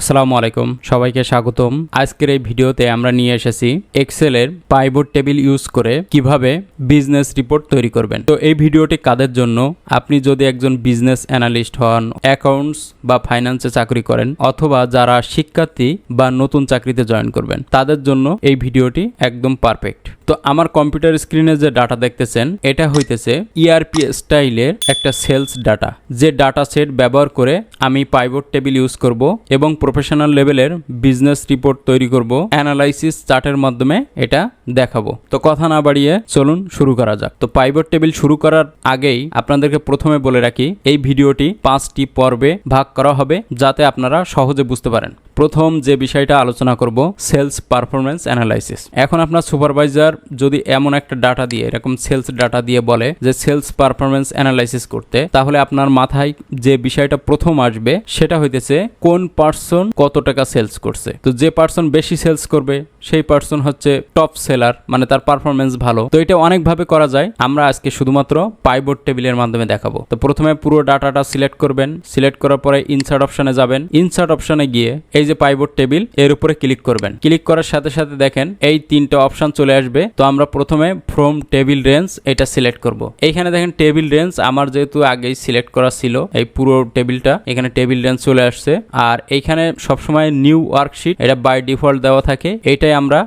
আসসালামু আলাইকুম, সবাইকে স্বাগতম। আজকের এই ভিডিওতে আমরা নিয়ে এসেছি এক্সেলের পাইবোর্ড টেবিল ইউজ করে কীভাবে বিজনেস রিপোর্ট তৈরি করবেন। তো এই ভিডিওটি কাদের জন্য? আপনি যদি একজন বিজনেস অ্যানালিস্ট হন অ্যাকাউন্টস বা ফাইন্যান্সে চাকরি করেন, অথবা যারা শিক্ষার্থী বা নতুন চাকরিতে জয়েন করবেন, তাদের জন্য এই ভিডিওটি একদম পারফেক্ট তো আমার কম্পিউটার স্ক্রিনে যে ডাটা দেখতেছেন, এটা হইতেছে ইআরপি স্টাইলের একটা সেলস ডাটা যে ডাটা সেট ব্যবহার করে আমি পাইবোর্ড টেবিল ইউজ করব এবং প্রফেশনাল লেভেলের বিজনেস রিপোর্ট তৈরি করব অ্যানালাইসিস চার্টের মাধ্যমে এটা দেখাবো। তো কথা না বাড়িয়ে চলুন শুরু করা যাক। তো পাইভট টেবিল শুরু করার আগেই আপনাদেরকে প্রথমে বলে রাখি, এই ভিডিওটি পাঁচটি পর্বে ভাগ করা হবে যাতে আপনারা সহজে বুঝতে পারেন। প্রথম যে বিষয়টা আলোচনা করব সেলস পারফরমেন্স অ্যানালাইসিস এখন আপনার সুপারভাইজার যদি এমন একটা ডাটা দিয়ে, এরকম সেলস ডাটা দিয়ে বলে যে সেলস পারফরমেন্স অ্যানালাইসিস করতে, তাহলে আপনার মাথায় যে বিষয়টা প্রথম আসবে, সেটা হইতেছে কোন পার্সন কত টাকা সেলস করছে। তো যে পার্সন বেশি সেলস করবে সেই পার্সন হচ্ছে টপ সেলার মানে তার পারফরমেন্স ভালো। তো এটা অনেকভাবে করা যায়। আমরা আজকে শুধুমাত্র পাইবোর্ড টেবিলের মাধ্যমে দেখাবো। তো প্রথমে পুরো ডাটাটা সিলেক্ট করবেন। সিলেক্ট করার পরে ইনসার্ট অপশনে যাবেন। ইনসার্ট অপশনে গিয়ে এই যে পাইবোর্ড টেবিলের উপরে ক্লিক করবেন। ক্লিক করার সাথে সাথে দেখেন এই তিনটা অপশন চলে আসবে। তো আমরা প্রথমে ফ্রম টেবিল রেঞ্জ এটা সিলেক্ট করব। এইখানে দেখেন টেবিল রেঞ্জ আমার যেহেতু আগেই সিলেক্ট করা ছিল, এই পুরো টেবিলটা এখানে টেবিল রেঞ্জ চলে আসছে। আর এইখানে সবসময় নিউ ওয়ার্কশিট এটা বাই ডিফল্ট দেওয়া থাকে। এইটাই আমরা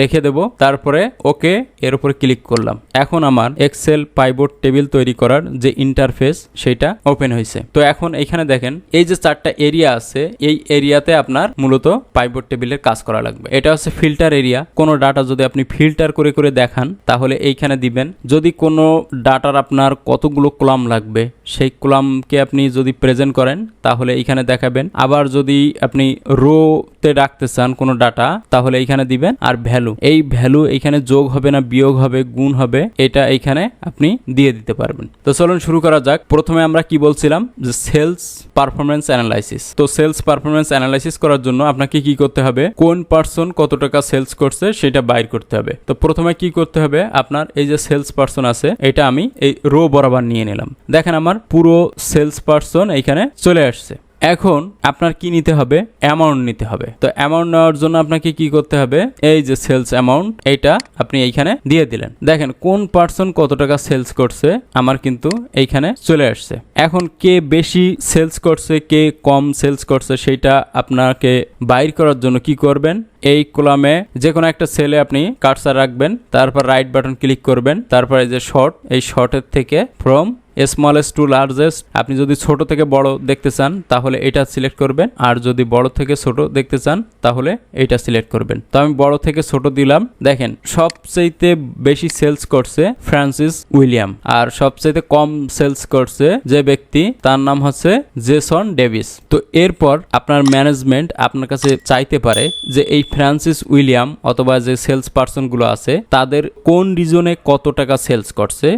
রেখে দেব। তারপরে ওকে এর উপরে ক্লিক করলাম। এখন আমার এক্সেল পাইবোর্ড টেবিল তৈরি করার যে ইন্টারফেস সেটা ওপেন হয়েছে। তো এখন এখানে দেখেন, এই যে চারটা এরিয়া আছে, এই এরিয়াতে আপনার মূলত পাইবোর্ড টেবিলের কাজ করা লাগবে। এটা হচ্ছে ফিল্টার এরিয়া কোনো ডাটা যদি আপনি ফিল্টার করে করে দেখান, তাহলে এইখানে দিবেন, যদি কোনো ডাটার আপনার কতগুলো কলাম লাগবে, সেই কলামকে আপনি যদি প্রেজেন্ট করেন, তাহলে এইখানে দেখাবেন। আবার যদি আপনি রোতে রাখতে চান কোনো ডাটা তাহলে এইখানে দিবেন আর ভ্যালু। এই ভ্যালু এইখানে যোগ হবে না, বিয়োগ হবে, গুণ হবে, এটা এইখানে আপনি দিয়ে দিতে পারবেন। তো চলুন শুরু করা যাক। প্রথমে আমরা কি বলছিলাম? যে সেলস পারফরমেন্স অ্যানালাইসিস। তো সেলস পারফরমেন্স অ্যানালাইসিস করার জন্য আপনাকে কি করতে হবে? কোন পার্সন কত টাকা সেলস করছে সেটা বাইর করতে হবে। তো প্রথমে কি করতে হবে? আপনার এই যে সেলস পার্সন আছে, এটা আমি এই রো বরাবর নিয়ে নিলাম। দেখেন আমার পুরো সেলস পার্সন এইখানে চলে আসছে। এখন আপনার কি নিতে হবে? অ্যামাউন্ট নিতে হবে। তো অ্যামাউন্ট নেওয়ার জন্য আপনাকে কি করতে হবে? এই যে সেলস অ্যামাউন্ট এইটা আপনি এইখানে দিয়ে দিলেন। দেখেন, কোন পার্সন কত টাকা সেলস করছে, আমার কিন্তু এইখানে চলে আসছে। এখন কে বেশি সেলস করছে, কে কম সেলস করছে, সেইটা আপনাকে বাইর করার জন্য কি করবেন? এই কলামে যে কোনো একটা সেলে আপনি কার্সার রাখবেন, তারপর রাইট বাটন ক্লিক করবেন, তারপরে যে শর্ট এই শর্টের থেকে ফ্রম স্মলেস্ট টু লার্জেস্ট আপনি যদি ছোট থেকে বড় দেখতে চান, তাহলে এটা সিলেক্ট করবেন। আর যদি বড় থেকে ছোট দেখতে চান, তাহলে এটা সিলেক্ট করবেন। তো আমি বড় থেকে ছোট দিলাম। দেখেন, সবচাইতে বেশি সেলস করছে ফ্রান্সিস উইলিয়াম আর সবচাইতে কম সেলস করছে যে ব্যক্তি, তার নাম হচ্ছে জেসন ডেভিস তো এরপর আপনার ম্যানেজমেন্ট আপনার কাছে চাইতে পারে যে এই ফ্রান্সিস উইলিয়াম অথবা যে সেলস পার্সনগুলো আছে, তাদের কোন রিজনে কত টাকা সেলস করছে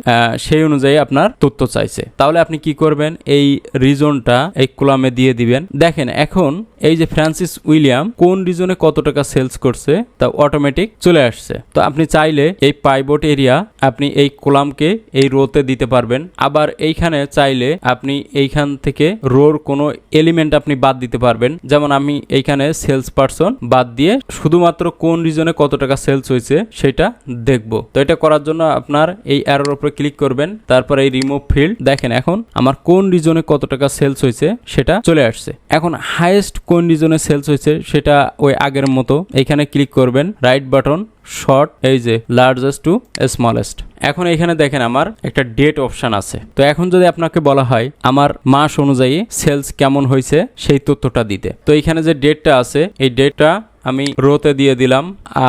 সেই অনুযায়ী আপনার তথ্য চাইছে। তাহলে আপনি কি করবেন? এই রিজনটা এই কলামে দিয়ে দিবেন। দেখেন, এখন এই যে ফ্রান্সিস উইলিয়াম কোন রিজনে কত টাকা সেলস করছে তা অটোমেটিক চলে আসছে। তো আপনি চাইলে এই পাইবোট এরিয়া আপনি এই কলামকে এই রোতে দিতে পারবেন। আবার এইখানে চাইলে আপনি এইখান থেকে রোর কোনো এলিমেন্ট আপনি বাদ দিতে পারবেন। যেমন আমি এইখানে সেলস পারসন বাদ দিয়ে শুধুমাত্র কোন রিজনে কত টাকা সেলস হয়েছে সেটা দেখব। তো এটা করার জন্য আপনার এই অ্যারোর উপরে ক্লিক করবেন। তারপর এই রিমুভ ফিল্ড দেখেন এখন আমার কোন রিজনে কত টাকা সেলস হয়েছে, সেটা চলে আসছে। এখন হাইয়েস্ট কোন রিজনে সেলস হয়েছে, সেটা ওই আগের মতো। এইখানে ক্লিক করবেন রাইট বাটন শর্ট এই যে লার্জেস্ট টু স্মলেস্ট এখন এখানে দেখেন আমার একটা ডেট অপশন আছে। তো এখন যদি আপনাকে বলা হয়, আমার মাস অনুযায়ী সেলস কেমন হয়েছে, সেই তথ্যটা দিতে। তো এখানে যে ডেটটা আছে, এই ডেটটা আমি রোতে দিয়ে দিলাম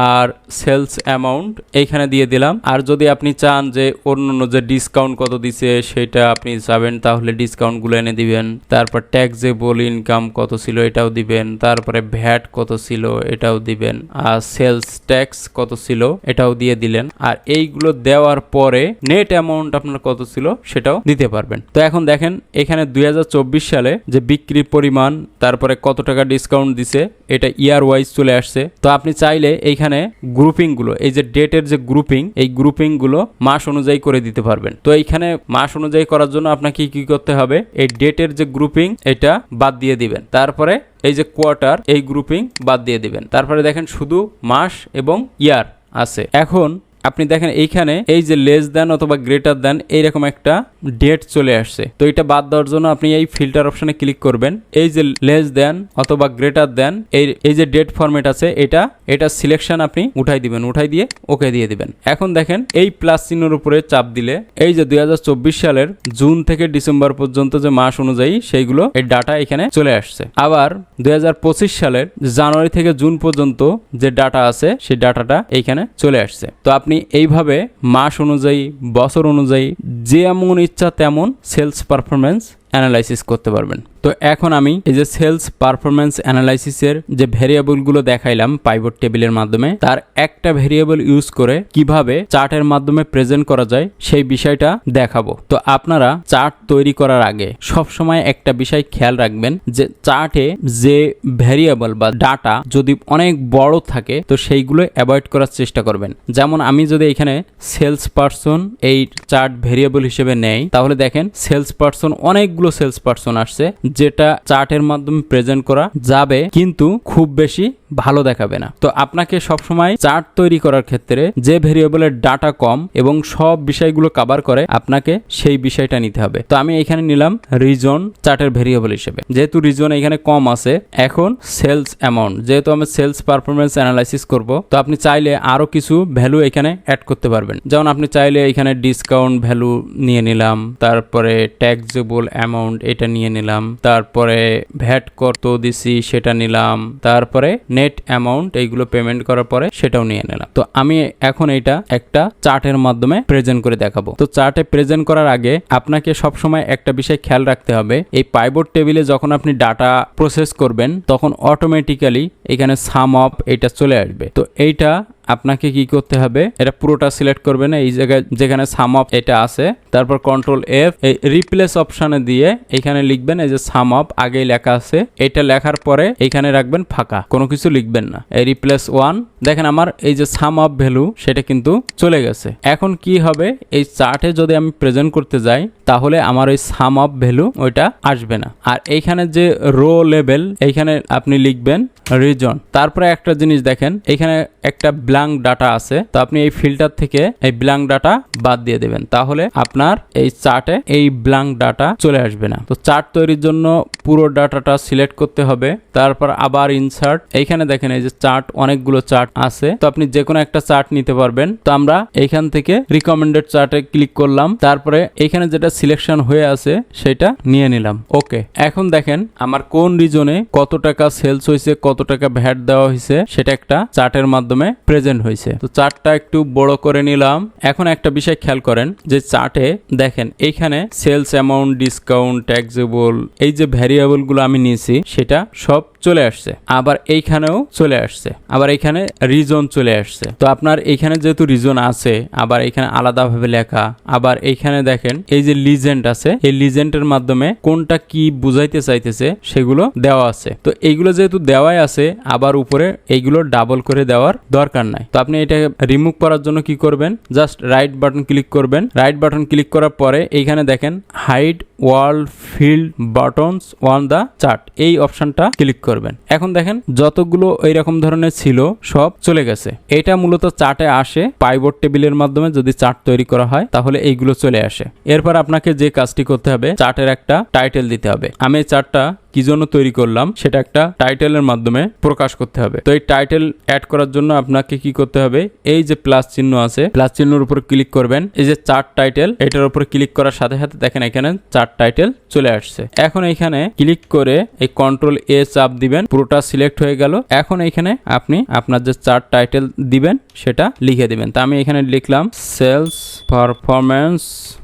আর সেলস অ্যামাউন্ট এইখানে দিয়ে দিলাম। আর যদি আপনি চান যে অন্য অন্য যে ডিসকাউন্ট কত দিছে সেটা আপনি চাবেন তাহলে ডিসকাউন্টগুলো এনে দিবেন। তারপর ট্যাক্সেবল ইনকাম কত ছিল এটাও দিবেন। তারপরে ভ্যাট কত ছিল এটাও দিবেন। আর সেলস ট্যাক্স কত ছিল এটাও দিয়ে দিলেন। আর এইগুলো দেওয়ার পরে নেট অ্যামাউন্ট আপনার কত ছিল সেটাও দিতে পারবেন। তো এখন দেখেন, এখানে দুই হাজার চব্বিশ সালে যে বিক্রির পরিমাণ, তারপরে কত টাকা ডিসকাউন্ট দিছে, এটা ইয়ার ওয়াইজ চলে চলে আসছে। তো আপনি চাইলে এইখানে গ্রুপিংগুলো এই যে ডেটের যে গ্রুপিং এই গ্রুপিংগুলো মাস অনুযায়ী করে দিতে পারবেন। তো এইখানে মাস অনুযায়ী করার জন্য আপনাকে কি করতে হবে? এই ডেটের যে গ্রুপিং এটা বাদ দিয়ে দিবেন। তারপরে এই যে কোয়ার্টার এই গ্রুপিং বাদ দিয়ে দিবেন। তারপরে দেখেন শুধু মাস এবং ইয়ার আছে। এখন আপনি দেখেন এইখানে এই যে লেস দেন অথবা গ্রেটার দেন এইরকম একটা ডেট চলে আসছে। তো এটা বাদ দেওয়ার জন্য আপনি এই ফিল্টার অপশনে ক্লিক করবেন। এই যে লেস দেন অথবা গ্রেটার দেন এই এই যে ডেট ফরম্যাট আছে, এটা এটা সিলেকশন আপনি উঠাই দিবেন, উঠাই দিয়ে ওকে দিয়ে দিবেন। এখন দেখেন এই প্লাস চিহ্নের উপরে চাপ দিলে এই যে দুই হাজার চব্বিশ সালের জুন থেকে ডিসেম্বর পর্যন্ত যে মাস অনুযায়ী সেইগুলো এই ডাটা এখানে চলে আসছে। আবার দুই হাজার পঁচিশ সালের জানুয়ারি থেকে জুন পর্যন্ত যে ডাটা আছে, সেই ডাটাটা এইখানে চলে আসছে। তো আপনি এইভাবে মাস অনুযায়ী বছর অনুযায়ী যেমন ইচ্ছা তেমন সেলস পারফরমেন্স অ্যানালাইসিস করতে পারবেন। তো এখন আমি এই যে সেলস পারফরমেন্স অ্যানালাইসিসের যে ভেরিয়েবলগুলো দেখাইলাম পাইভট টেবিলের মাধ্যমে, তার একটা ভেরিয়েবল ইউজ করে কীভাবে চার্টের মাধ্যমে প্রেজেন্ট করা যায় সেই বিষয়টা দেখাবো। তো আপনারা চার্ট তৈরি করার আগে সবসময় একটা বিষয় খেয়াল রাখবেন যে চার্টে যে ভেরিয়েবল বা ডাটা যদি অনেক বড় থাকে, তো সেইগুলো অ্যাভয়েড করার চেষ্টা করবেন। যেমন আমি যদি এখানে সেলস পারসন এই চার্ট ভেরিয়েবল হিসেবে নেই, তাহলে দেখেন সেলস পারসন, অনেকগুলো সেলস পারসন আসছে যেটা চার্টের মাধ্যমে প্রেজেন্ট করা যাবে কিন্তু খুব বেশি ভালো দেখাবে না। তো আপনাকে সবসময় চার্ট তৈরি করার ক্ষেত্রে যে ভেরিয়েবলের ডাটা কম এবং সব বিষয়গুলো কাভার করে আপনাকে সেই বিষয়টা নিতে হবে। তো আমি এখানে নিলাম রিজন চার্টের ভেরিয়েবল হিসেবে। যেহেতু রিজন এখানে কম আছে, এখন সেলস অ্যামাউন্ট যেহেতু আমি সেলস পারফরমেন্স অ্যানালাইসিস করব, তো আপনি চাইলে আরও কিছু ভ্যালু এখানে অ্যাড করতে পারবেন। যেমন আপনি চাইলে এখানে ডিসকাউন্ট ভ্যালু নিয়ে নিলাম, তারপরে ট্যাক্সেবল অ্যামাউন্ট এটা নিয়ে নিলাম, তারপরে ভ্যাট কত দিছি সেটা নিলাম, তারপরে নেট অ্যামাউন্ট এইগুলো পেমেন্ট করার পরে সেটাও নিয়ে নিলাম। তো আমি এখন এটা একটা চার্টের মাধ্যমে প্রেজেন্ট করে দেখাবো। তো চার্টে প্রেজেন্ট করার আগে আপনাকে সবসময় একটা বিষয় খেয়াল রাখতে হবে। এই পাইবোর্ড টেবিলে যখন আপনি ডাটা প্রসেস করবেন, তখন অটোমেটিক্যালি এখানে সাম অফ এটা চলে আসবে। তো এইটা আপনাকে কি করতে হবে? এটা পুরোটা সিলেক্ট করবেন। এই জায়গায় যেখানে সাম অফ এটা আছে, তারপর কন্ট্রোল এফ এই রিপ্লেস অপশানে দিয়ে এখানে লিখবেন এই যে সাম অফ আগেই লেখা আছে। এটা লেখার পরে এখানে রাখবেন ফাঁকা। কোনো কিছু লিখবেন না। এই রিপ্লেস ওয়ান দেখেন আমার এই যে সাম অফ ভ্যালু সেটা কিন্তু চলে গেছে। এখন কি হবে? এই চার্টে যদি আমি প্রেজেন্ট করতে যাই, তাহলে আমার ওই সাম অফ ভ্যালু ওইটা আসবে না। আর এইখানে যে রো লেভেল এইখানে আপনি লিখবেন রিজন তারপরে একটা জিনিস দেখেন এখানে একটা ব্ল্যাঙ্ক ডাটা আছে। তো আপনি এই ফিল্টার থেকে এই ব্ল্যাঙ্ক ডাটা বাদ দিয়ে দেবেন। তাহলে আপনার এই চার্টে এই ব্ল্যাঙ্ক ডাটা চলে আসবে না। তো চার্ট তৈরির জন্য পুরো ডাটাটা সিলেক্ট করতে হবে। তারপর আবার ইনসার্ট এইখানে দেখেন এই যে চার্ট অনেকগুলো চার্ট আছে। তো আপনি যে কোনো একটা চার্ট নিতে পারবেন। তো আমরা এইখান থেকে রিকমেন্ডেড চার্টে ক্লিক করলাম। তারপরে এইখানে যেটা সিলেকশন হয়ে আছে, সেটা নিয়ে নিলাম। ওকে এখন দেখেন আমার কোন রিজনে কত টাকা সেলস হয়েছে, কত টাকা ভ্যাট দেওয়া হয়েছে, সেটা একটা চার্টের মাধ্যমে প্রেজেন্ট হয়েছে। তো চার্টটা একটু বড় করে নিলাম। এখন একটা বিষয় খেয়াল করেন যে চার্টে দেখেন এইখানে সেলস অ্যামাউন্ট ডিসকাউন্ট ট্যাক্সেবল এই যে ভ্যারিয়েবলগুলো আমি নিয়েছি, সেটা সব চলে আসছে, আবার এইখানেও চলে আসছে, আবার এখানে রিজন চলে আসছে। তো আপনার এইখানে যেহেতু রিজন আছে, আবার এখানে আলাদাভাবে লেখা, আবার এইখানে দেখেন এই যে লিজেন্ড আছে, এই লিজেন্ডের মাধ্যমে কোনটা কি বুঝাইতে চাইতেছে সেগুলো দেওয়া আছে। তো এইগুলো যেহেতু দেওয়াই আছে, আবার উপরে এইগুলো ডাবল করে দেওয়ার দরকার নাই। তো আপনি এটা রিমুভ করার জন্য কি করবেন? জাস্ট রাইট বাটন ক্লিক করবেন। রাইট বাটন ক্লিক করার পরে এইখানে দেখেন hide world field buttons on the chart এই অপশনটা ক্লিক করবেন। এখন দেখেন, যতগুলো এইরকম ধরনের ছিল, সব চলে গেছে। এটা মূলত চার্টে আসে পাইবোর্ড টেবিলের মাধ্যমে যদি চার্ট তৈরি করা হয়, তাহলে এইগুলো চলে আসে। এরপর আপনাকে যে কাজটি করতে হবে চার্টের একটা টাইটেল দিতে হবে। আমি চার্টটা কি জন্য তৈরি করলাম সেটা একটা টাইটেলের মাধ্যমে প্রকাশ করতে হবে। তো এই টাইটেল অ্যাড করার জন্য আপনাকে কি করতে হবে? এই যে প্লাস চিহ্ন আছে, প্লাস চিহ্নের উপর ক্লিক করবেন। এই যে চার্ট টাইটেল, এটার উপর ক্লিক করার সাথে সাথে দেখেন এখানে চার্ট টাইটেল চলে আসছে। এখন এখানে ক্লিক করে এই কন্ট্রোল এ চাপ দিবেন, পুরোটা সিলেক্ট হয়ে গেল। এখন এখানে আপনি আপনার যে চার্ট টাইটেল দিবেন, সেটা লিখে দিবেন। তা আমি এখানে লিখলাম সেলস পারফরমেন্স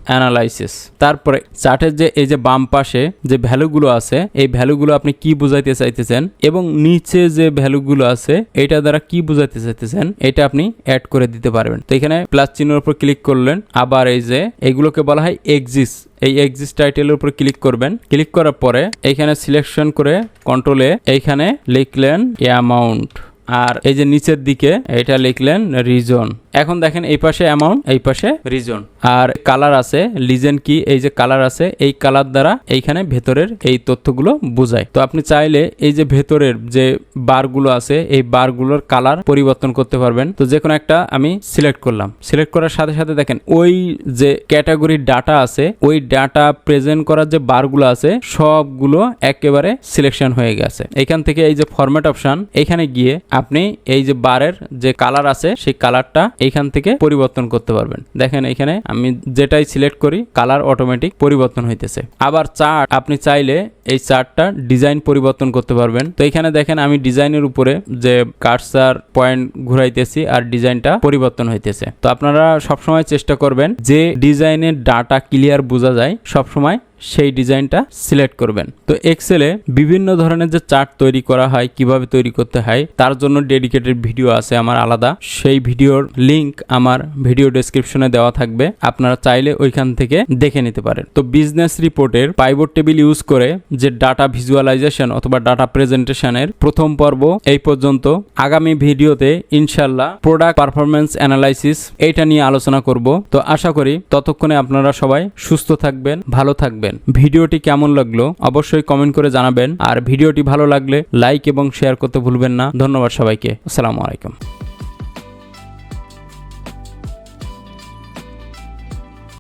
অ্যানালাইসিস। তারপরে চার্টের যে, এই যে বাম পাশে যে ভ্যালুগুলো আছে, এই ভ্যালুগুলো আপনি কি বুঝাইতে চাইতেছেন এবং নিচে যে ভ্যালুগুলো আছে এটা দ্বারা কি বুঝাইতে চাইতেছেন, এটা আপনি অ্যাড করে দিতে পারবেন। তো এখানে প্লাস চিহ্নের উপর ক্লিক করলেন, আবার এই যে এগুলোকে বলা হয় এক্সিস এই এক্সিস টাইটেলের উপর ক্লিক করবেন। ক্লিক করার পরে এইখানে সিলেকশন করে কন্ট্রোলে এইখানে লিখলেন অ্যামাউন্ট আর এই যে নিচের দিকে এটা লিখলেন রিজন এখন দেখেন এই পাশে অ্যামাউন্ট এই পাশে রিজন আর কালার আছে লিজেন কি? এই যে কালার আছে, এই কালার দ্বারা এইখানে ভেতরের এই তথ্যগুলো বোঝায়। তো আপনি চাইলে এই যে ভেতরের যে বারগুলো আছে, এই বারগুলোর কালার পরিবর্তন করতে পারবেন। তো যে কোনো একটা আমি সিলেক্ট করলাম। সিলেক্ট করার সাথে সাথে দেখেন, ওই যে ক্যাটাগরির ডাটা আছে, ওই ডাটা প্রেজেন্ট করার যে বারগুলো আছে, সবগুলো একেবারে সিলেকশন হয়ে গেছে। এখান থেকে এই যে ফরম্যাট অপশন এখানে গিয়ে আপনি এই যে বারের যে কালার আছে, সেই কালারটা এইখান থেকে পরিবর্তন করতে পারবেন। দেখেন এখানে আমি যেটাই সিলেক্ট করি কালার অটোমেটিক পরিবর্তন হইতেছে। আবার চার্ট আপনি চাইলে এই চার্টটা ডিজাইন পরিবর্তন করতে পারবেন। তো এখানে দেখেন আমি ডিজাইনের উপরে যে কার্সার পয়েন্ট ঘুরাইতেছি আর ডিজাইনটা পরিবর্তন হইতেছে। তো আপনারা সবসময় চেষ্টা করবেন যে ডিজাইনের ডাটা ক্লিয়ার বোঝা যায়, সবসময় সেই ডিজাইনটা সিলেক্ট করবেন। তো এক্সেলে বিভিন্ন ধরনের যে চার্ট তৈরি করা হয়, কীভাবে তৈরি করতে হয়, তার জন্য ডেডিকেটেড ভিডিও আছে আমার আলাদা। সেই ভিডিওর লিংক আমার ভিডিও ডেসক্রিপশনে দেওয়া থাকবে। আপনারা চাইলে ওইখান থেকে দেখে নিতে পারেন। তো বিজনেস রিপোর্টের পাইভট টেবিল ইউজ করে যে ডাটা ভিজুয়ালাইজেশন অথবা ডাটা প্রেজেন্টেশনের প্রথম পর্ব এই পর্যন্ত আগামী ভিডিওতে ইনশাল্লাহ প্রোডাক্ট পারফরমেন্স অ্যানালাইসিস এইটা নিয়ে আলোচনা করব। তো আশা করি ততক্ষণে আপনারা সবাই সুস্থ থাকবেন, ভালো থাকবেন। ভিডিওটি কেমন লাগল অবশ্যই কমেন্ট করে জানাবেন। আর ভিডিওটি ভালো লাগলে লাইক এবং শেয়ার করতে ভুলবেন না। ধন্যবাদ সবাইকে। আসসালামু আলাইকুম।